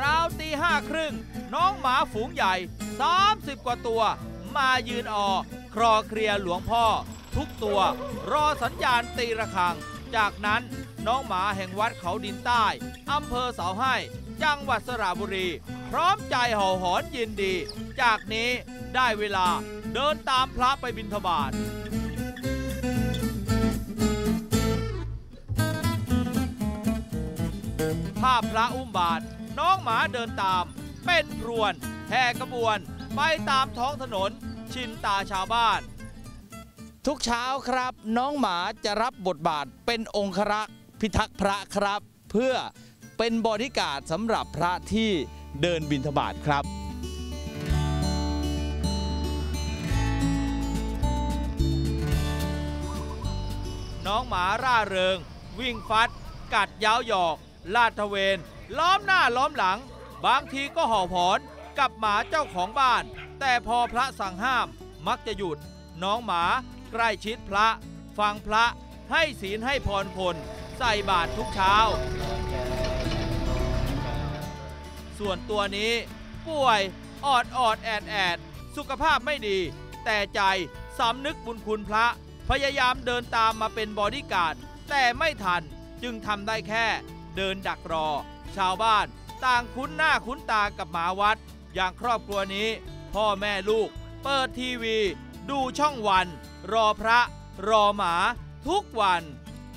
ราวตีห้าครึ่ง น้องหมาฝูงใหญ่ 30 กว่าตัว มายืนออครอเคลียหลวงพ่อ ทุกตัว รอสัญญาณตีระฆัง จากนั้นน้องหมาแห่งวัดเขาดินใต้อำเภอเสาให้ จังหวัดสระบุรี พร้อมใจห่าหอนยินดี จากนี้ได้เวลาเดินตามพระไปบิณฑบาตาพพระอุ้มบาท น้องหมาเดินตาม เป็นพรวนแห่กระบวน ไปตามท้องถนน ชินตาชาวบ้าน ทุกเช้าครับ น้องหมาจะรับบทบาทเป็นองครักษ์พิทักษ์พระครับ เพื่อเป็นบริการดสำหรับพระที่เดินบิณฑบาตครับน้องหมาร่าเริง วิ่งฟัด กัดย้าวหยอก ลาดตระเวน ล้อมหน้าล้อมหลัง บางทีก็ห่าผอนกับหมาเจ้าของบ้าน แต่พอพระสั่งห้ามมักจะหยุด น้องหมาใกล้ชิดพระ ฟังพระให้ศีลให้พรคนใส่บาตรทุกเช้า ส่วนตัวนี้ ป่วยออดออดแอดแอด สุขภาพไม่ดี แต่ใจสำนึกบุญคุณพระ พยายามเดินตามมาเป็นบอดี้การ์ดแต่ไม่ทันจึงทำได้แค่ เดินดักรอ ชาวบ้านต่างคุ้นหน้าคุ้นตากับหมาวัด อย่างครอบครัวนี้ พ่อแม่ลูก เปิดทีวี ดูช่องวัน รอพระ รอหมา ทุกวัน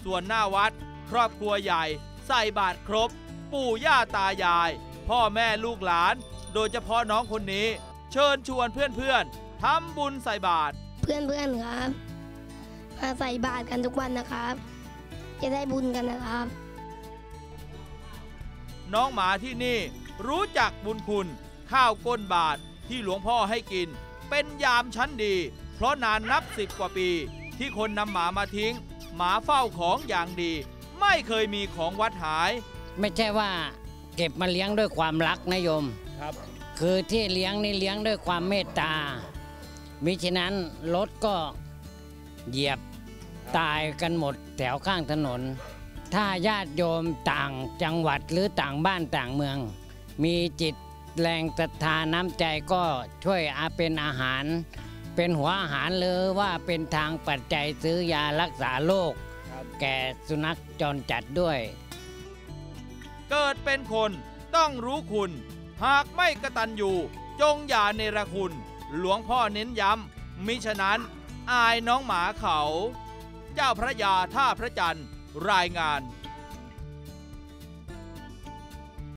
ส่วนหน้าวัด ครอบครัวใหญ่ ใส่บาตรครบ ปู่ย่าตายาย พ่อแม่ลูกหลาน โดยเฉพาะน้องคนนี้ เชิญชวนเพื่อนๆทำบุญใส่บาตรเพื่อนๆครับมาใส่บาตรกันทุกวันนะครับ จะได้บุญกันนะครับ น้องหมาที่นี่ รู้จักบุญคุณ ข้าวก้นบาทที่หลวงพ่อให้กิน เป็นยามชั้นดี เพราะนานนับสิบกว่าปี ที่คนนำหมามาทิ้ง หมาเฝ้าของอย่างดี ไม่เคยมีของวัดหาย ไม่ใช่ว่าเก็บมาเลี้ยงด้วยความรักนะโยมครับ คือที่เลี้ยงนี่เลี้ยงด้วยความเมตตามิฉะนั้นรถก็เหยียบตายกันหมดแถวข้างถนน ถ้าญาติโยมต่างจังหวัดหรือต่างบ้านต่างเมือง มีจิตแรงศรัทธาน้ำใจก็ช่วยอาเป็นอาหาร เป็นหัวอาหารหรือว่าเป็นทางปัจจัยซื้อยารักษาโรคแก่สุนัขจรจัดด้วย เกิดเป็นคนต้องรู้คุณ หากไม่กระตันอยู่จงอย่าเนรคุณ หลวงพ่อเน้นย้ำมิฉะนั้นอายน้องหมาเขา เจ้าพระยาท่าพระจันทร์ รายงาน